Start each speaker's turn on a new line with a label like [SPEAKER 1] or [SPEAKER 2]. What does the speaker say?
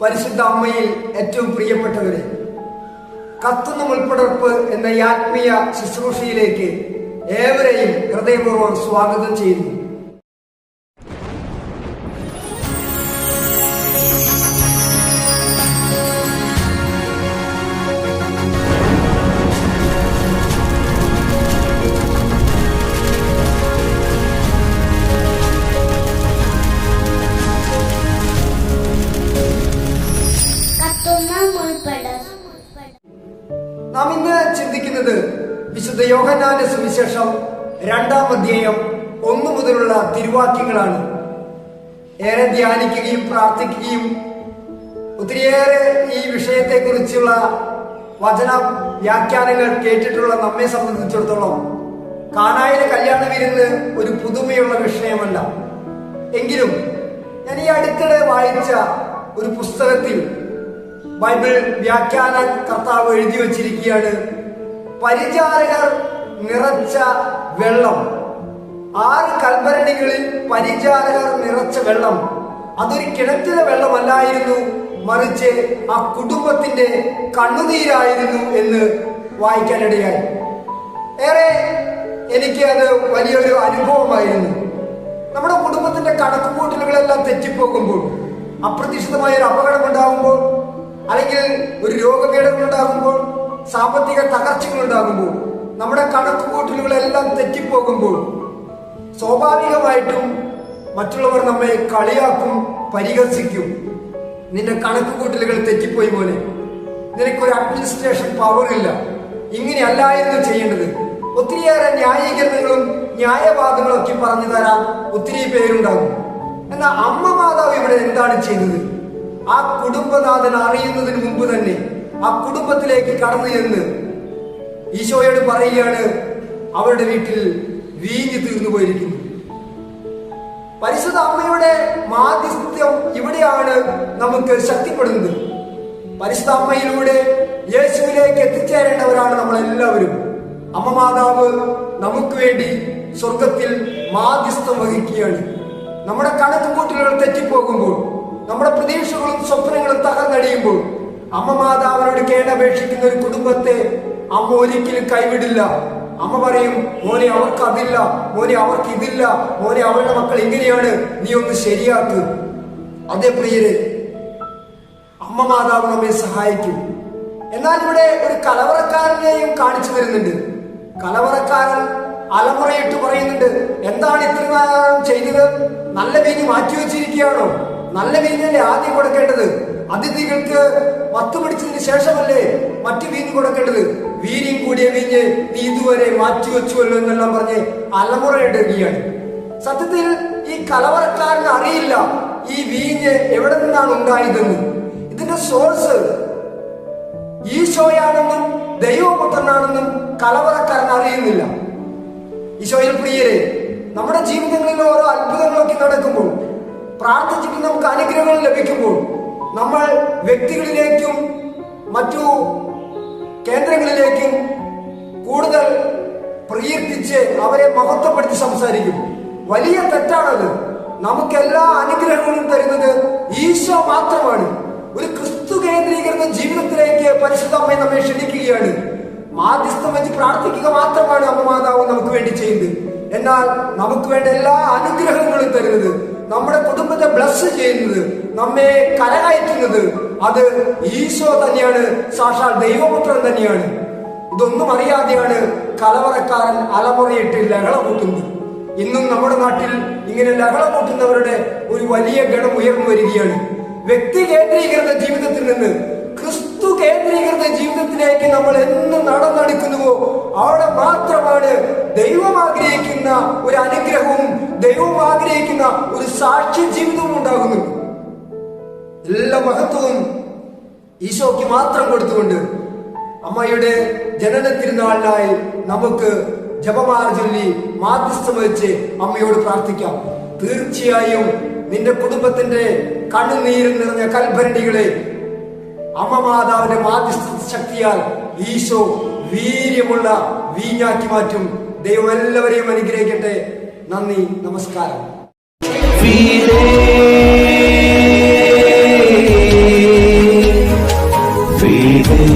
[SPEAKER 1] പരിശുദ്ധ അമ്മയിൽ ഏറ്റവും പ്രിയപ്പെട്ടവരെ കത്തുന്ന മുൾപ്പടർപ്പ് എന്ന ഈ ആത്മീയ ശുശ്രൂഷയിലേക്ക് ഏവരെയും ഹൃദയപൂർവം സ്വാഗതം ചെയ്യുന്നു. നാം ഇന്ന് ചിന്തിക്കുന്നത് വിശുദ്ധ യോഹന്നാന്റെ സുവിശേഷം രണ്ടാം അധ്യായം ഒന്നു മുതലുള്ള തിരുവാക്യങ്ങളാണ്. ഏറെ ധ്യാനിക്കുകയും പ്രാർത്ഥിക്കുകയും ഒത്തിരിയേറെ ഈ വിഷയത്തെക്കുറിച്ചുള്ള വചന വ്യാഖ്യാനങ്ങൾ കേട്ടിട്ടുള്ള നമ്മെ സംബന്ധിച്ചിടത്തോളം കാനായിലെ കല്യാണ വിരുന്ന് ഒരു പുതുമയുള്ള വിഷയമല്ല. എങ്കിലും ഞാൻ ഈ അടുത്തിടെ വായിച്ച ഒരു പുസ്തകത്തിൽ ബൈബിൾ വ്യാഖ്യാന കർത്താവ് എഴുതി വച്ചിരിക്കുകയാണ്. പരിചാരകർ നിറച്ച വെള്ളം. ആറ് കൽഭരണികളിൽ പരിചാരകർ നിറച്ച വെള്ളം. അതൊരു കിണറ്റിലെ വെള്ളമല്ലായിരുന്നു. മറിച്ച് ആ കുടുംബത്തിന്റെ കണ്ണുനീരായിരുന്നു എന്ന് വായിക്കാനിടയായി. ഏറെ എനിക്ക് അത് വലിയൊരു അനുഭവമായിരുന്നു. നമ്മുടെ കുടുംബത്തിന്റെ കണക്കുകൂട്ടലുകളെല്ലാം തെറ്റിപ്പോകുമ്പോൾ അപ്രതീക്ഷിതമായ ഒരു അപകടം ഉണ്ടാകുമ്പോൾ അല്ലെങ്കിൽ ഒരു രോഗപീഠങ്ങൾ ഉണ്ടാകുമ്പോൾ സാമ്പത്തിക തകർച്ചകൾ ഉണ്ടാകുമ്പോൾ നമ്മുടെ കണക്കുകൂട്ടലുകളെല്ലാം തെറ്റിപ്പോകുമ്പോൾ സ്വാഭാവികമായിട്ടും മറ്റുള്ളവർ നമ്മെ കളിയാക്കും പരിഹസിക്കും. നിന്റെ കണക്കുകൂട്ടലുകൾ തെറ്റിപ്പോയി പോലെ. നിനക്കൊരു അഡ്മിനിസ്ട്രേഷൻ പവർ ഇല്ല. ഇങ്ങനെയല്ലായിരുന്നു ചെയ്യേണ്ടത്. ഒത്തിരിയേറെ ന്യായീകരണങ്ങളും ന്യായവാദങ്ങളും ഒക്കെ പറഞ്ഞു തരാൻ ഒത്തിരി പേരുണ്ടാകും. എന്നാൽ അമ്മ മാതാവ് ഇവിടെ എന്താണ് ചെയ്തത്? ആ കുടുംബനാഥൻ അറിയുന്നതിന് മുമ്പ് തന്നെ ആ കുടുംബത്തിലേക്ക് കടന്നു ചെന്ന് ഈശോയോട് പറയുകയാണ് അവരുടെ വീട്ടിൽ വീഞ്ഞു തീർന്നു പോയിരിക്കുന്നു. പരിശുദ്ധ അമ്മയുടെ മാധ്യസ്ഥ്യം ഇവിടെയാണ് നമുക്ക് ശക്തിപ്പെടുന്നത്. പരിശുദ്ധ അമ്മയിലൂടെ യേശുവിലേക്ക് എത്തിച്ചേരേണ്ടവരാണ് നമ്മൾ എല്ലാവരും അമ്മ മാതാവ് നമുക്ക് വേണ്ടി സ്വർഗത്തിൽ മാധ്യസ്ഥം വഹിക്കുകയാണ്. നമ്മുടെ കണക്കുകൂട്ടലുകൾ തെറ്റിപ്പോകുമ്പോൾ നമ്മുടെ പ്രതീക്ഷകളും സ്വപ്നങ്ങളും തകർന്നടിയുമ്പോൾ അമ്മ മാതാവിനോട് കേണപേക്ഷിക്കുന്ന ഒരു കുടുംബത്തെ അമ്മ ഒരിക്കലും കൈവിടില്ല. അമ്മ പറയും മോനെ അവർക്ക് അതില്ല മോനെ അവർക്ക് ഇതില്ല മോനെ അവരുടെ മക്കൾ ഇങ്ങനെയാണ്. നീ ഒന്ന് ശരിയാക്ക്. അതേ പ്രിയരെ അമ്മ മാതാവ് നമ്മെ സഹായിക്കും. എന്നാൽ ഇവിടെ ഒരു കലവറക്കാരനെയും കാണിച്ചു തരുന്നുണ്ട്. കലവറക്കാരൻ അലമുറയിട്ട് പറയുന്നുണ്ട് എന്താണ് ഇത്ര ചെയ്തത്? നല്ല വീതി മാറ്റി വെച്ചിരിക്കുകയാണോ നല്ല വീഞ്ഞല്ലേ ആദ്യം കൊടുക്കേണ്ടത്? അതിഥികൾക്ക് മത്തു പിടിച്ചതിന് ശേഷമല്ലേ മറ്റു വീഞ്ഞ് കൊടുക്കേണ്ടത്? വീര്യം കൂടിയ വീഞ്ഞ് നീ ഇതുവരെ മാറ്റി വെച്ചുവല്ലോ എന്നെല്ലാം പറഞ്ഞ് അലമുറയിടുകയാണ് സത്യത്തിൽ ഈ കലവറക്കാരന് അറിയില്ല ഈ വീഞ്ഞ് എവിടെ നിന്നാണ് ഉണ്ടായതെന്ന്. ഇതിന്റെ സോഴ്സ് ഈശോയാണെന്നും ദൈവപുത്രനാണെന്നും കലവറക്കാരൻ അറിയുന്നില്ല. ഈശോയിൽ പ്രിയരെ നമ്മുടെ നടക്കുമ്പോൾ പ്രാർത്ഥിച്ചിട്ട് നമുക്ക് അനുഗ്രഹങ്ങൾ ലഭിക്കുമ്പോൾ നമ്മൾ വ്യക്തികളിലേക്കും മറ്റു കേന്ദ്രങ്ങളിലേക്കും കൂടുതൽ പ്രകീർത്തിച്ച് അവരെ മഹത്വപ്പെടുത്തി സംസാരിക്കും. വലിയ തെറ്റാണത്. നമുക്ക് എല്ലാ അനുഗ്രഹങ്ങളും തരുന്നത് ഈശോ മാത്രമാണ്. ഒരു ക്രിസ്തു കേന്ദ്രീകൃത ജീവിതത്തിലേക്ക് പരിശുദ്ധമ്മയെ നമ്മെ ക്ഷണിക്കുകയാണ്. മാധ്യസ്ഥം വെച്ച് പ്രാർത്ഥിക്കുക മാത്രമാണ് അമ്മ മാതാവ് നമുക്ക് വേണ്ടി ചെയ്യുന്നത്. എന്നാൽ നമുക്ക് വേണ്ട എല്ലാ അനുഗ്രഹങ്ങളും തരുന്നത് നമ്മുടെ കുടുംബത്തെ ബ്ലസ് ചെയ്യുന്നത് നമ്മെ കരകയറ്റുന്നത് അത് ഈശോ തന്നെയാണ്. സാക്ഷാൽ ദൈവപുത്രൻ തന്നെയാണ്. ഇതൊന്നും അറിയാതെയാണ് കലവറക്കാരൻ അലമുറയിട്ട് ലഹള കൂട്ടുന്നത്. ഇന്നും നമ്മുടെ നാട്ടിൽ ഇങ്ങനെ ലഹള കൂട്ടുന്നവരുടെ ഒരു വലിയ ഗണം ഉയർന്നു വരികയാണ്. വ്യക്തി കേന്ദ്രീകൃത ജീവിതത്തിൽ നിന്ന് ക്രിസ്തു കേന്ദ്രീകൃത ജീവിതത്തിലേക്ക് നമ്മൾ എന്ന് നടന്നെടുക്കുന്നുവോ? അവിടെ മാത്രമാണ് ദൈവം ആഗ്രഹിക്കുന്ന ഒരു അനുഗ്രഹവും ആഗ്രഹിക്കുന്ന ഒരു സാക്ഷ്യ ജീവിതവും ഉണ്ടാകുന്നു. എല്ലാ മഹത്വവും ഈശോയ്ക്ക് മാത്രം കൊടുത്തുകൊണ്ട് അമ്മയുടെ ജനന തിരുനാളിനായി നമുക്ക് ജപമാല ചൊല്ലി മാധ്യസ്ഥം വെച്ച് അമ്മയോട് പ്രാർത്ഥിക്കാം. തീർച്ചയായും നിന്റെ കുടുംബത്തിന്റെ കണ്ണുനീരിൽ നിറഞ്ഞ കൽഭരണികളെ അമ്മ മാതാവിന്റെ മാധ്യസ്ഥ ശക്തിയാൽ ഈശോ വീര്യമുള്ള വീഞ്ഞാക്കി മാറ്റും. ദൈവം എല്ലാവരെയും അനുഗ്രഹിക്കട്ടെ. നന്ദി നമസ്കാരം.
[SPEAKER 2] fide fide